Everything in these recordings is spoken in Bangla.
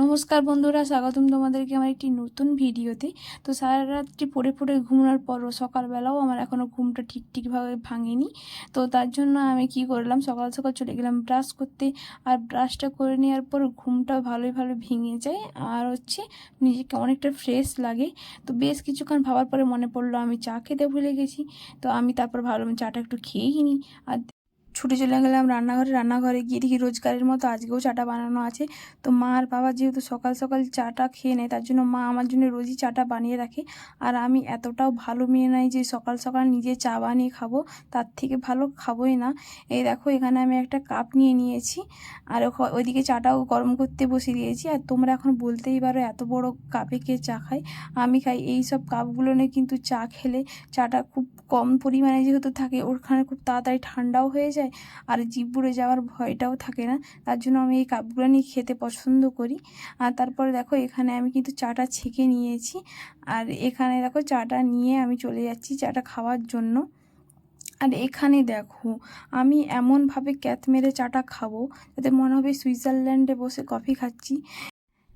নমস্কার বন্ধুরা, স্বাগতম তোমাদেরকে আমার একটি নতুন ভিডিওতে। তো সারা রাত্রি পড়ে পড়ে ঘুমানোর পরও সকালবেলাও আমার এখনও ঘুমটা ঠিক ঠিকভাবে ভাঙেনি। তো তার জন্য আমি কি করলাম, সকাল সকাল চলে গেলাম ব্রাশ করতে। আর ব্রাশটা করে নেওয়ার পর ঘুমটা ভালোই ভালো ভেঙে যায়। আর হচ্ছে নিজেকে অনেকটা ফ্রেশ লাগে। তো বেশ কিছুক্ষণ ভাবার পরে মনে পড়ল আমি চা খেতে ভুলে গেছি। তো আমি তারপর ভাবলাম চাটা একটু খেয়েই নিই আর ছুটে চলে গেলাম রান্নাঘরে। রান্নাঘরে গিয়ে দেখি রোজগারের মতো আজকেও চাটা বানানো আছে। তো মা আর বাবা যেহেতু সকাল সকাল চাটা খেয়ে নেয়, তার জন্য মা আমার জন্য রোজই চাটা বানিয়ে রাখে। আর আমি এতটাও ভালো মেয়ে নাই যে সকাল সকাল নিজে চা বানিয়ে খাব, তার থেকে ভালো খাবোই না। এই দেখো, এখানে আমি একটা কাপ নিয়ে নিয়েছি। আর ওইদিকে চাটাও গরম করতে বসে দিয়েছি। আর তোমরা এখন বলতেই পারো এত বড় কাপে কে চা খায়। আমি খাই এই সব কাপগুলো নিয়ে কিন্তু চা খেলে চাটা খুব কম পরিমাণে যেহেতু থাকে, ওখানে খুব তাড়াতাড়ি ঠান্ডাও হয়ে যায়। আর জিভ পুড়ে যাওয়ার ভয়টাও থাকে না। তার জন্য আমি এই কাপগুলো নিয়ে খেতে পছন্দ করি। আর তারপরে দেখো, এখানে আমি কিন্তু চাটা ছেঁকে নিয়েছি। আর এখানে দেখো, চাটা নিয়ে আমি চলে যাচ্ছি চাটা খাওয়ার জন্য। আর এখানে দেখো, আমি এমনভাবে ক্যাথ মেরে চাটা খাব যাতে মনে হবে সুইজারল্যান্ডে বসে কফি খাচ্ছি।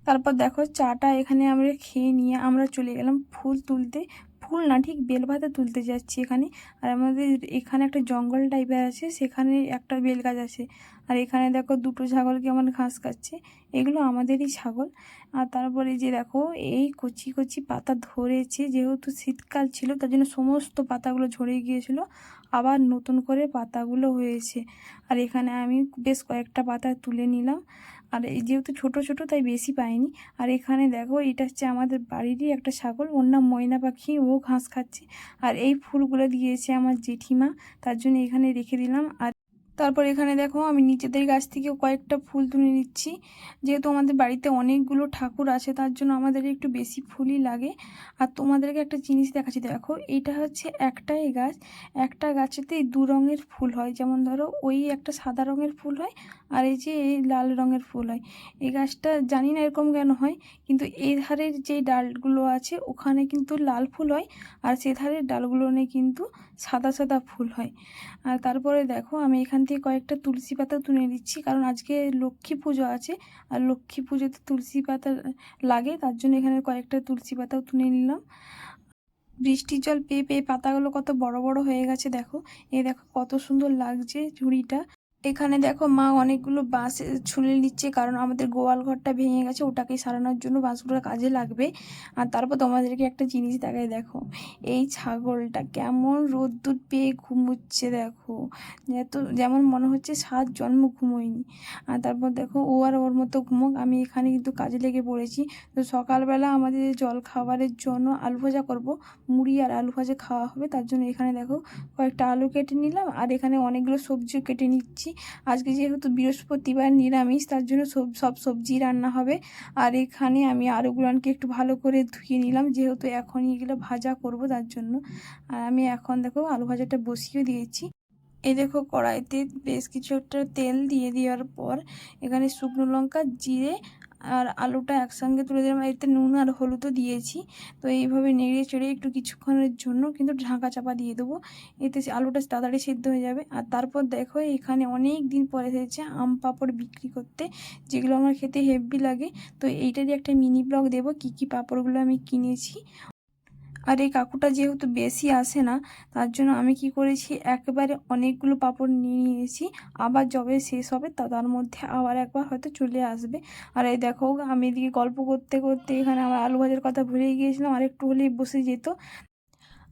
তারপর দেখো, চাটা এখানে আমরা খেয়ে নিয়ে আমরা চলে গেলাম ফুল তুলতে। ফুল না, ঠিক বেলপাতা তুলতে যাচ্ছি এখানে। আর আমাদের এখানে একটা জঙ্গল টাইপের আছে, সেখানে একটা বেল গাছ আছে। আর এখানে দেখো দুটো ছাগল কেমন ঘাস খাচ্ছে, এগুলো আমাদেরই ছাগল। আর তারপরে যে দেখো, এই কচি কচি পাতা ধরেছে, যেহেতু শীতকাল ছিল, তার জন্য সমস্ত পাতাগুলো ঝরে গিয়েছিল। আবার নতুন করে পাতাগুলো হয়েছে। আর এখানে আমি বেশ কয়েকটা পাতা তুলে নিলাম। আর যেহেতু ছোট ছোট, তাই বেশি পাইনি। আর এখানে দেখো, এটা হচ্ছে আমাদের বাড়িরই একটা ছাগল। ওর নাম ময়না পাখি, ও ঘাস খাচ্ছে। আর এই ফুলগুলো দিয়েছে আমার জেঠিমা, তার জন্য এখানে রেখে দিলাম। আর তারপর এখানে দেখো, আমি নিজেদের গাছ থেকে কয়েকটা ফুল তুলে নিচ্ছি। যেহেতু আমাদের বাড়িতে অনেকগুলো ঠাকুর আছে, তার জন্য আমাদের একটু বেশি ফুলই লাগে। আর তোমাদেরকে একটা জিনিস দেখাচ্ছি, দেখো, এটা হচ্ছে একটাই গাছ। একটা গাছেতেই দু রঙের ফুল হয়। যেমন ধরো, ওই একটা সাদা রঙের ফুল হয় আর এই যে এই লাল রঙের ফুল হয়, এই গাছটা জানি না এরকম কেন হয়, কিন্তু এই ধারের যে ডালগুলো আছে ওখানে কিন্তু লাল ফুল হয় আর সে ধারের ডালগুলো নিয়ে কিন্তু সাদা সাদা ফুল হয়। আর তারপরে দেখো আমি এখান থেকে কয়েকটা তুলসী পাতা তুলে দিচ্ছি কারণ আজকে লক্ষ্মী পুজো আছে আর লক্ষ্মী পুজোতে তুলসী পাতা লাগে, তার জন্য এখানে কয়েকটা তুলসী পাতাও তুলে নিলাম। বৃষ্টির জল পেয়ে পেয়ে পাতাগুলো কত বড় বড় হয়ে গেছে দেখো এই দেখো কত সুন্দর লাগছে ঝুড়িটা। এখানে দেখো মা অনেকগুলো বাঁশ ছুলে নিচ্ছে, কারণ আমাদের গোয়াল ঘরটা ভেঙে গেছে ওটাকে সারানোর জন্য বাঁশগুলো কাজে লাগবে। আর তারপর তোমাদেরকে একটা জিনিস দেখায় দেখো, এই ছাগলটা কেমন রোদ্দুর পেয়ে ঘুমোচ্ছে, দেখো। যেহেতু যেমন মনে হচ্ছে সাত জন্ম ঘুমোয়নি। আর তারপর দেখো, ও আর ওর মতো ঘুমোক, আমি এখানে কিন্তু কাজে লেগে পড়েছি। তো সকালবেলা আমাদের জল খাবারের জন্য আলু ভাজা করব, মুড়ি আর আলু ভাজা খাওয়া হবে, তার জন্য এখানে দেখো কয়েকটা আলু কেটে নিলাম, আর এখানে অনেকগুলো সবজিও কেটে নিচ্ছি। আজকে যেহেতু বৃহস্পতিবার নিরামিষ, তার জন্য সব সব সবজি রান্না হবে। আর এখানে আমি আলুগুলানকে একটু ভালো করে ধুয়ে নিলাম, যেহেতু এখনই এগুলো ভাজা করব তার জন্য। আর আমি এখন দেখো আলু ভাজাটা বসিয়ে দিয়েছি। এই দেখো কড়াইতে বেশ কিছু একটা তেল দিয়ে দেওয়ার পর, এখানে শুকনো লঙ্কা, জিরে আর আলুটা একসঙ্গে তুলে দিলাম। এতে নুন আর হলুদও দিয়েছি। তো এইভাবে নেড়ে চেড়ে একটু কিছুক্ষণের জন্য কিন্তু ঢাকা চাপা দিয়ে দেবো। এতে আলুটা তাড়াতাড়ি সেদ্ধ হয়ে যাবে। আর তারপর দেখো, এখানে অনেক দিন পরে এসেছে আম পাঁপড় বিক্রি করতে, যেগুলো আমার খেতে হেভি লাগে। তো এইটারই একটা মিনি ব্লগ দেবো, কী কী পাপড়গুলো আমি কিনেছি। আর এই কাকুটা যেহেতু বেশি আসে না, তার জন্য আমি কি করেছি, একবারে অনেকগুলো পাপড় নিয়ে নিয়েছি, আবার যবে শেষ হবে তা তার মধ্যে আবার একবার হয়তো চলে আসবে। আর এই দেখো, আমি এদিকে গল্প করতে করতে এখানে আমার আলু ভাজার কথা ভুলে গিয়েছিলাম আর একটু হলেই বসে যেত।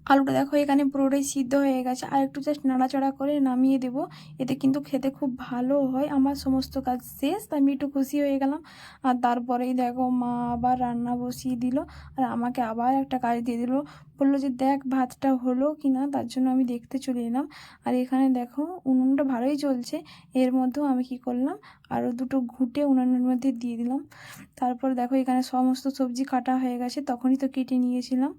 আলুটা দেখো, এখানে পুরোটাই সিদ্ধ হয়ে গেছে। আর একটু জাস্ট নাড়াচাড়া করে নামিয়ে দেব। এতে কিন্তু খেতে খুব ভালো হয়। আমার সমস্ত কাজ শেষ, তাই আমি একটু খুশি হয়ে গেলাম। আর তারপরেই দেখো, মা আবার রান্না বসিয়ে দিল। আর আমাকে আবার একটা কাজ দিয়ে দিল। বলল যে, দেখ, ভাতটা হলো কি না তার জন্য আমি দেখতে চলে এলাম। আর এখানে দেখো, উনুনটা ভালোই চলছে এর মধ্যেও আমি কি করলাম আরও দুটো ঘুঁটে উনুনের মধ্যে দিয়ে দিলাম। তারপর দেখো, এখানে সমস্ত সবজি কাটা হয়ে গেছে। তখনই তো কেটে নিয়েছিলাম।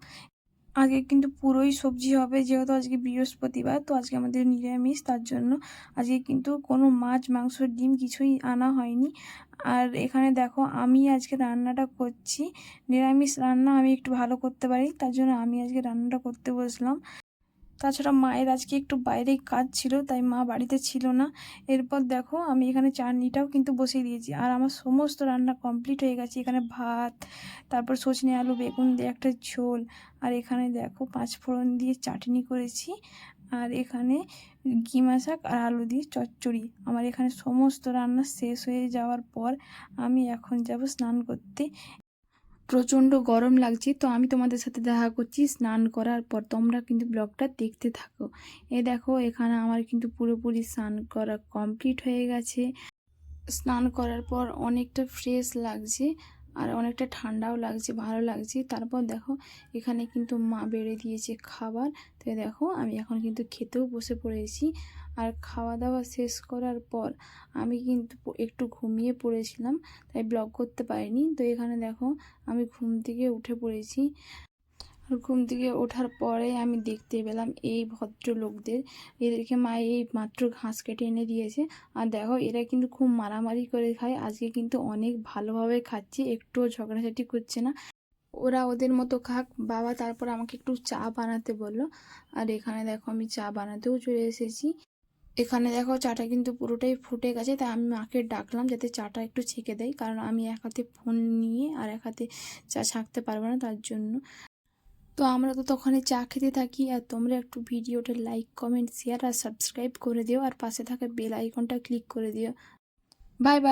আজকে কিন্তু পুরোই সবজি হবে, যেহেতু আজকে বৃহস্পতিবার, তো আজকে আমাদের নিরামিষ, তার জন্য আজকে কিন্তু কোনো মাছ, মাংস, ডিম কিছুই আনা হয়নি। আর এখানে দেখো, আমি আজকে রান্নাটা করছি। নিরামিষ রান্না আমি একটু ভালো করতে পারি, তার জন্য আমি আজকে রান্নাটা করতে বসলাম। তাছাড়া মায়ের আজকে একটু বাইরে কাজ ছিল, তাই মা বাড়িতে ছিল না। এরপর দেখো আমি এখানে চাটনিটাও কিন্তু বসিয়ে দিয়েছি। আর আমার সমস্ত রান্না কমপ্লিট হয়ে গেছে। এখানে ভাত, তারপর সজনে আলু, বেগুন দিয়ে একটা ঝোল, আর এখানে দেখো পাঁচ ফোড়ন দিয়ে চাটনি করেছি। আর এখানে কিমা শাক আর আলু দিয়ে চচ্চড়ি। আমার এখানে সমস্ত রান্না শেষ হয়ে যাওয়ার পর আমি এখন যাব স্নান করতে। প্রচণ্ড গরম লাগছে, তো আমি তোমাদের সাথে দেখা করছি, স্নান করার পর। তোমরা কিন্তু ব্লগটা দেখতে থাকো। এ দেখো, এখানে আমার কিন্তু পুরোপুরি স্নান করা কমপ্লিট হয়ে গেছে। স্নান করার পর অনেকটা ফ্রেশ লাগছে আর অনেকটা ঠান্ডাও লাগছে, ভালো লাগছে। তারপর দেখো, এখানে কিন্তু মা বেড়ে দিয়েছে খাবার। তো দেখো, আমি এখন কিন্তু খেতেও বসে পড়েছি। আর খাওয়া দাওয়া শেষ করার পর আমি কিন্তু একটু ঘুমিয়ে পড়েছিলাম, তাই ব্লগ করতে পারিনি। তো এখানে দেখো, আমি ঘুম থেকে উঠে পড়েছি। আর ঘুম থেকে ওঠার পরে আমি দেখতে পেলাম এই ভদ্রলোকদের। এদেরকে মা এই মাত্র ঘাস কেটে এনে দিয়েছে। আর দেখো, এরা কিন্তু খুব মারামারি করে খায়। আজকে কিন্তু অনেক ভালোভাবে খাচ্ছে, একটুও ঝগড়াঝাটি করছে না। ওরা ওদের মতো খাক। বাবা তারপর আমাকে একটু চা বানাতে বলল। আর এখানে দেখো, আমি চা বানাতেও চলে এসেছি। এখানে দেখো চাটা কিন্তু পুরোটাই ফুটে গেছে, তাই আমি মাকে ডাকলাম যাতে চাটা একটু ছেঁকে দেয়, কারণ আমি এক হাতে ফোন নিয়ে আর এক হাতে চা ছাঁকতে পারব না তার জন্য। তো আমরা তো তখনই চা খেতে থাকি, আর তোমরা একটু ভিডিওটা লাইক, কমেন্ট শেয়ার আর সাবস্ক্রাইব করে দিও, আর পাশে থাকা বেল আইকনটা ক্লিক করে দিও। Bye bye